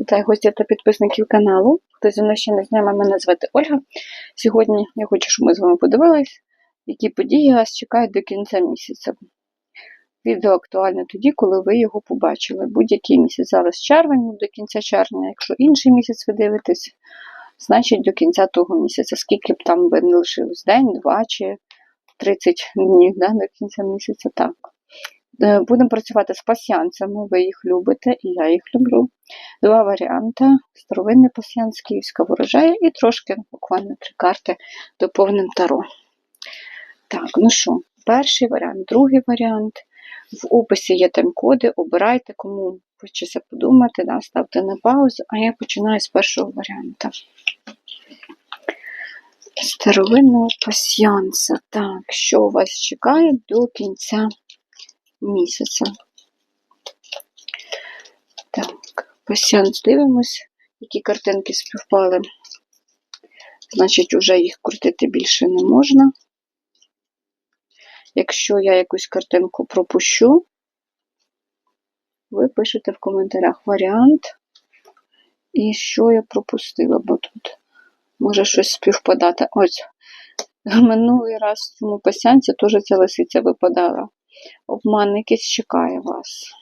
Вітаю гостів та підписників каналу. Хто зі мною ще не знає, мене звати Ольга. Сьогодні я хочу, щоб ми з вами подивились, які події вас чекають до кінця місяця. Відео актуальне тоді, коли ви його побачили. Будь-який місяць. Зараз червень, до кінця червня. Якщо інший місяць ви дивитесь, значить до кінця того місяця, скільки б там би не лишилось день, два чи 30 днів да, до кінця місяця. Так. Е, Будемо працювати з пасіянцями, ви їх любите, і я їх люблю. Два варіанти: старовинний пасіянс, київська ворожея і трошки, буквально три карти доповним таро. Так, ну що, перший варіант, другий варіант. В описі є тайм-коди, обирайте, кому хочеться подумати, да, ставте на паузу, а я починаю з першого варіанта. Старовинного пасіянса. Так, що вас чекає до кінця місяця. Так, пасіанс дивимось, які картинки співпали. Значить, вже їх крутити більше не можна. Якщо я якусь картинку пропущу, ви пишете в коментарях варіант. І що я пропустила, бо тут може щось співпадати. Ось, минулий раз в цьому пасянці теж ця лисиця випадала. Обман якийсь чекає вас.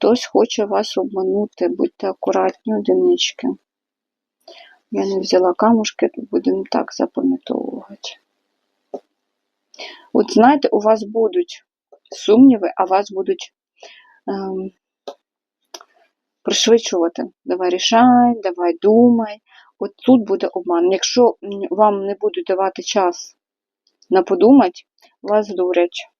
Хтось хоче вас обманути, будьте акуратні, одинички. Я не взяла камушки, то будемо так запам'ятовувати. От знаєте, у вас будуть сумніви, а вас будуть ем, пришвидшувати. Давай рішай, давай думай. От тут буде обман. Якщо вам не будуть давати час на подумати, вас дурять.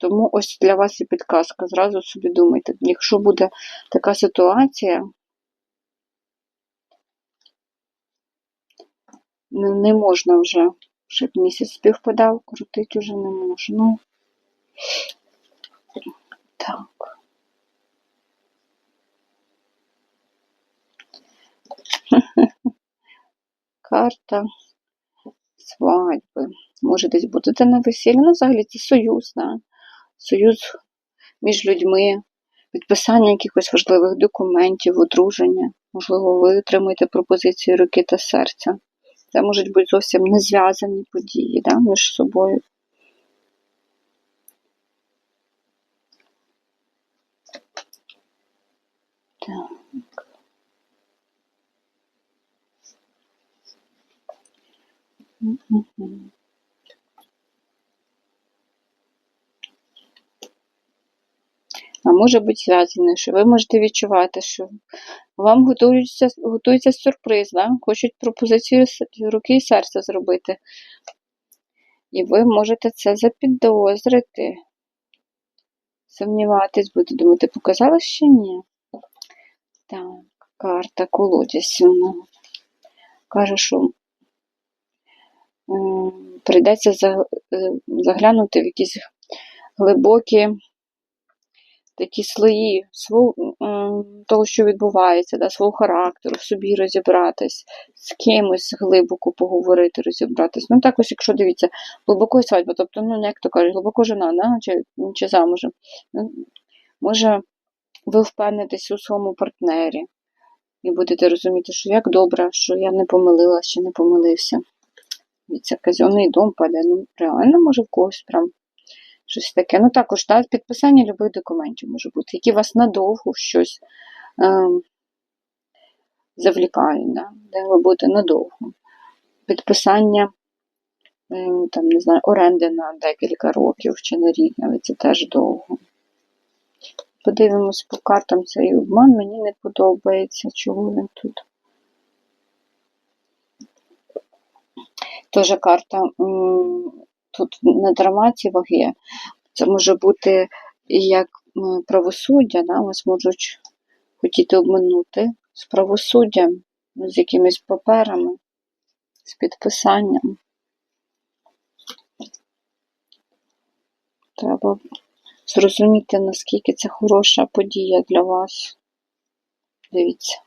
Тому ось для вас і підказка. Зразу собі думайте. Якщо буде така ситуація, не можна вже, щоб місяць співпадав, крутити вже не можна. Так. Карта свадьби. Може, десь будете на весіллі. Ну, взагалі це союз, да? Союз між людьми, підписання якихось важливих документів, одруження. Можливо, ви отримуєте пропозицію руки та серця. Це можуть бути зовсім не зв'язані події да, між собою. Так. А може бути зв'язане, що ви можете відчувати, що вам готується готується сюрприз, да? хочуть пропозицію руки і серця зробити. І ви можете це запідозрити. Сумніватись, будете думати, показалось чи ні? Так, карта колодязь. Каже, що прийдеться е, заглянути в якісь глибокі такі слої свого, того, що відбувається, да, свого характеру, собі розібратись, з кимось глибоко поговорити, розібратись. Ну, так ось, якщо дивіться, глибоко свадьба, тобто, ну, як то кажуть, глибоко жена, да, чи, чи замужем. Ну, може, ви впевнитесь у своєму партнері і будете розуміти, що як добре, що я не помилилася, чи не помилився. Дивіться, казенний дом паде. Ну, реально, може, в когось прям щось таке. Ну, також да, підписання любих документів може бути, які вас надовго щось е, завлікають, да, де ви будете надовго. Підписання е, там, не знаю, оренди на декілька років чи на рік, навіть це теж довго. Подивимось по картам цей обман, мені не подобається, чого він тут. Теж карта тут на драматі ваги. Це може бути як правосуддя, да? вас можуть хотіти обминути з правосуддям, з якимись паперами, з підписанням. Треба зрозуміти, наскільки це хороша подія для вас. Дивіться.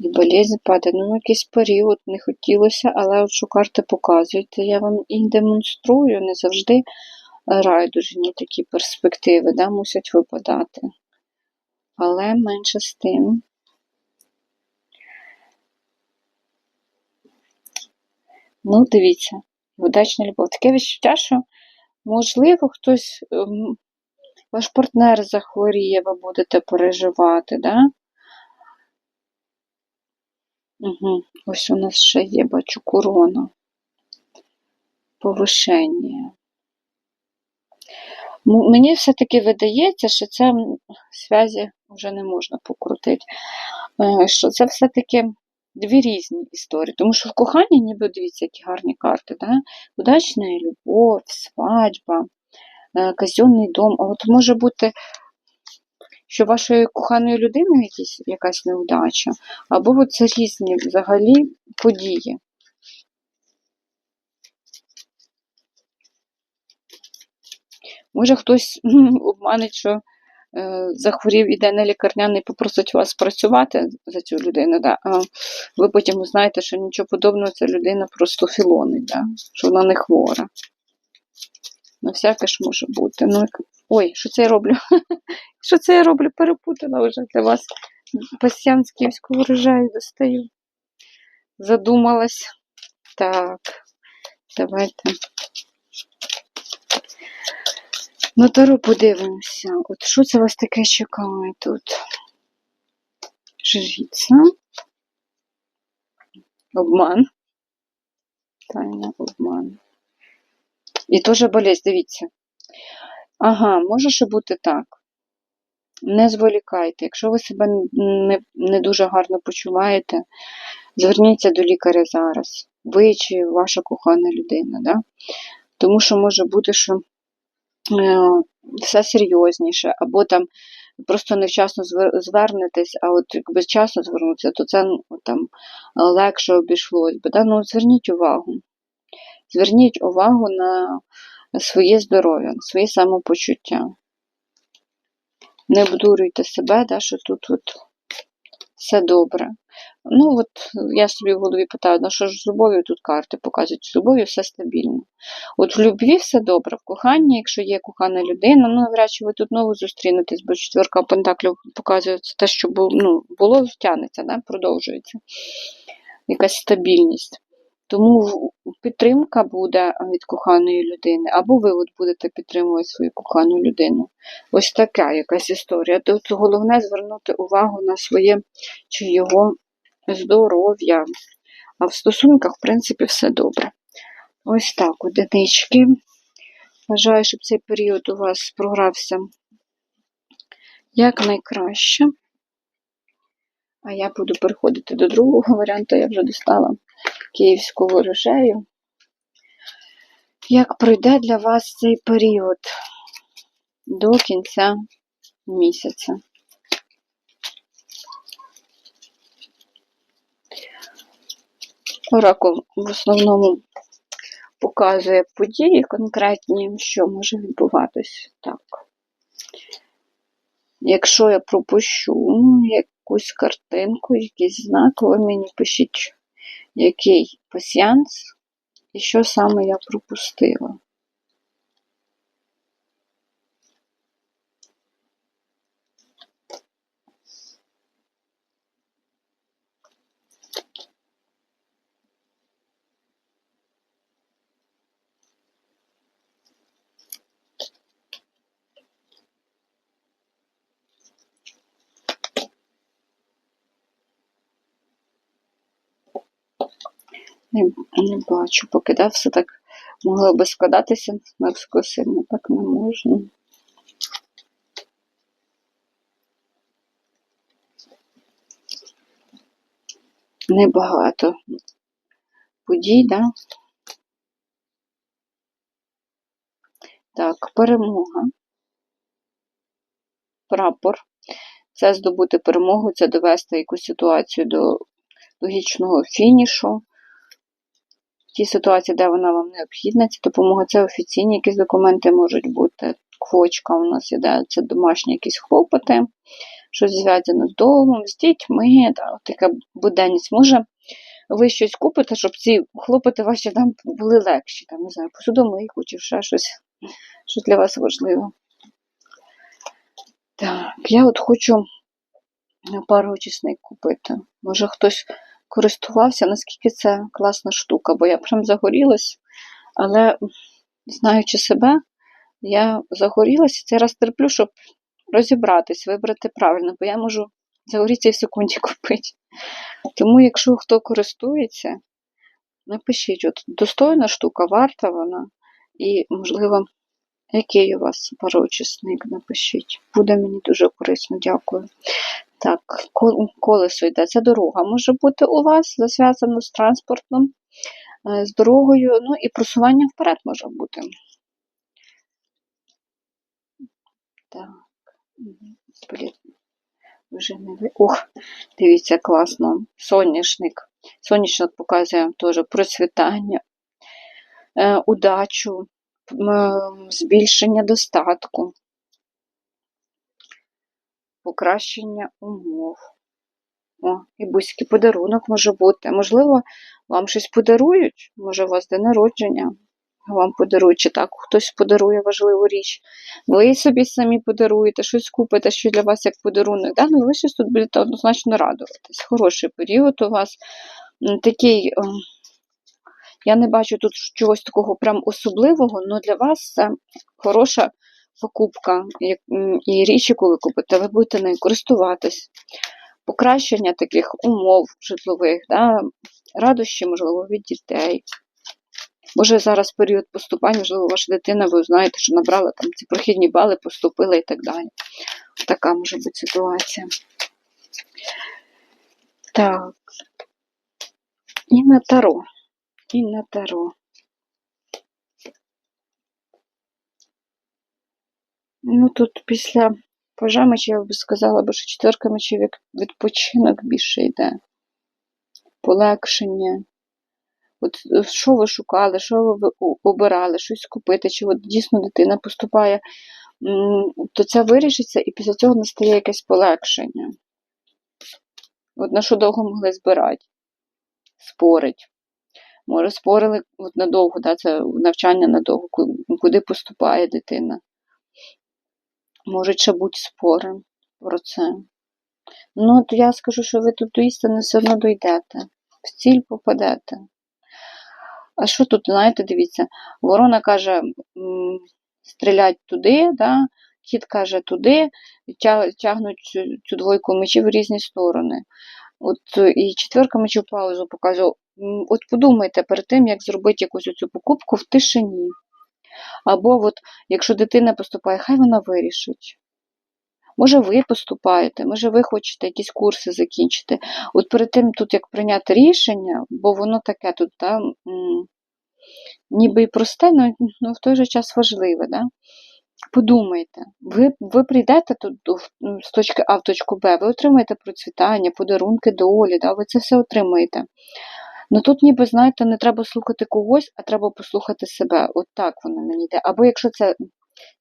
І болезнь падає. Ну, якийсь період не хотілося, але от що карти показують, я вам і демонструю, не завжди райдужні такі перспективи да, мусять випадати. Але менше з тим. Ну, дивіться, вдачна любов. Таке відчуття, що, можливо, хтось, ем, ваш партнер захворіє, ви будете переживати, да? Угу. Ось у нас ще є, бачу, корона. Повишення. Мені все-таки видається, що це м, зв'язі вже не можна покрутити. Е, Що це все-таки дві різні історії. Тому що в коханні, ніби дивіться, які гарні карти, да? удачна любов, свадьба, е, казенний дом. А от може бути, що вашої коханої людини якісь, якась неудача, або це різні взагалі події. Може, хтось обманить, що е, захворів, іде на лікарняний, попросить вас працювати за цю людину, да? а ви потім узнаєте, що нічого подобного, ця людина просто філонить, да? що вона не хвора. Ну, всяке ж може бути. Ну, ой, що це я роблю? Що це я роблю? Перепутала вже для вас. Пасьян з київського врожаю достаю. Задумалась. Так, давайте. Ну, Таро подивимося. От що це вас таке чекає тут? Жриця. Обман. Тайна обман. І теж болезнь, дивіться. Ага, може ще бути так. Не зволікайте. Якщо ви себе не, не дуже гарно почуваєте, зверніться до лікаря зараз. Ви чи ваша кохана людина. Да? Тому що може бути, що е, все серйозніше, або там просто невчасно звернетесь, а от якби вчасно звернутися, то це ну, там легше обійшлось би. Да? Ну, зверніть увагу. Зверніть увагу на своє здоров'я, своє самопочуття. Не обдурюйте себе, да, що тут от все добре. Ну, от я собі в голові питаю, на що ж з любов'ю тут карти показують, з любов'ю все стабільно. От в любві все добре, в коханні, якщо є кохана людина, ну навряд чи ви тут знову зустрінетесь, бо четверка пентаклів показує те, що було, ну, було втягнеться, да, продовжується. Якась стабільність. Тому підтримка буде від коханої людини, або ви от будете підтримувати свою кохану людину. Ось така якась історія. Тут головне звернути увагу на своє чи його здоров'я. А в стосунках, в принципі, все добре. Ось так, одинички. Бажаю, щоб цей період у вас програвся якнайкраще. А я буду переходити до другого варіанту, я вже достала київську ворожею. Як пройде для вас цей період до кінця місяця? Оракул в основному показує події конкретні, що може відбуватись так. Якщо я пропущу ну, якусь картинку, якийсь знак, ви мені пишіть, який пасіянс і що саме я пропустила. Не, не бачу, поки да, все так могло би складатися навскосильно, так не можна. Небагато подій, да? Так, перемога. Прапор. Це здобути перемогу, це довести якусь ситуацію до логічного фінішу. В тій ситуації, де вона вам необхідна, ця допомога, це офіційні якісь документи можуть бути. Квочка у нас іде, це домашні якісь хлопоти, щось зв'язане з домом, з дітьми, от така буденність. Може, ви щось купите, щоб ці хлопоти ваші там були легші, там, не знаю, посудомийку чи ще щось, що для вас важливо. Так, я от хочу пару очисник купити. Може хтось користувався, наскільки це класна штука, бо я прям загорілась, але знаючи себе, я загорілася цей раз терплю, щоб розібратись, вибрати правильно, бо я можу загорітися і в секунді купити. Тому, якщо хто користується, напишіть, от достойна штука, варта вона, і, можливо, який у вас пароочисник, напишіть. Буде мені дуже корисно, дякую. Так, колесо йде. Це дорога може бути у вас зв'язано з транспортом, е, з дорогою, ну і просування вперед може бути. Так. Вже не ви. Ох, дивіться, класно. Соняшник. Соняшник показує теж процвітання, е, удачу, збільшення достатку, покращення умов. О, і бузький подарунок може бути. Можливо, вам щось подарують, може, у вас день народження. Вам подарують, чи так хтось подарує важливу річ. Ви собі самі подаруєте, щось купите, що для вас як подарунок. Да? Ну, ви щось тут будете однозначно радуватись. Хороший період у вас. Такий, ем, я не бачу тут чогось такого прям особливого, але для вас це хороша покупка. І річ, яку ви купите, ви будете нею користуватись. Покращення таких умов житлових, да? радощі, можливо, від дітей. Може, зараз період поступань, можливо, ваша дитина, ви знаєте, що набрала там ці прохідні бали, поступила і так далі. Така може бути ситуація. Так. І на таро. І на таро. Ну, тут після пажа мечів, я б сказала, бо що четверка мечів як відпочинок більше йде. Полегшення. От що ви шукали, що ви обирали, щось купити, чи от дійсно дитина поступає, то це вирішиться, і після цього настає якесь полегшення. От на що довго могли збирати? Спорить. Може, спорили от надовго, да, це навчання надовго, куди поступає дитина. Можуть ще бути спори про це. Ну, то я скажу, що ви тут до істини все одно дійдете, в ціль попадете. А що тут, знаєте, дивіться, ворона каже, стрілять туди, да? кіт каже туди, тягнуть цю, цю двойку мечів в різні сторони. От і четверка мечів паузу показує. От подумайте перед тим, як зробити якусь цю покупку в тишині. Або от, якщо дитина поступає, хай вона вирішить. Може, ви поступаєте, може, ви хочете якісь курси закінчити. От перед тим, тут як прийняти рішення, бо воно таке тут, да, ніби і просте, але ну, в той же час важливе. Да? Подумайте, ви, ви прийдете тут з точки А в точку Б, ви отримаєте процвітання, подарунки долі, да? ви це все отримаєте. Ну тут, ніби, знаєте, не треба слухати когось, а треба послухати себе. От так воно мені йде. Або якщо це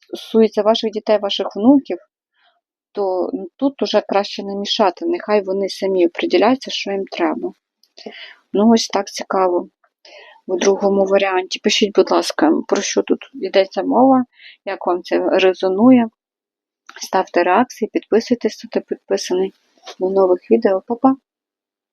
стосується ваших дітей, ваших внуків, то ну, тут уже краще не мішати. Нехай вони самі оприділяються, що їм треба. Ну, ось так цікаво. У другому варіанті. Пишіть, будь ласка, про що тут йдеться мова, як вам це резонує. Ставте реакції, підписуйтесь, хто підписаний. До нових відео. Па-па!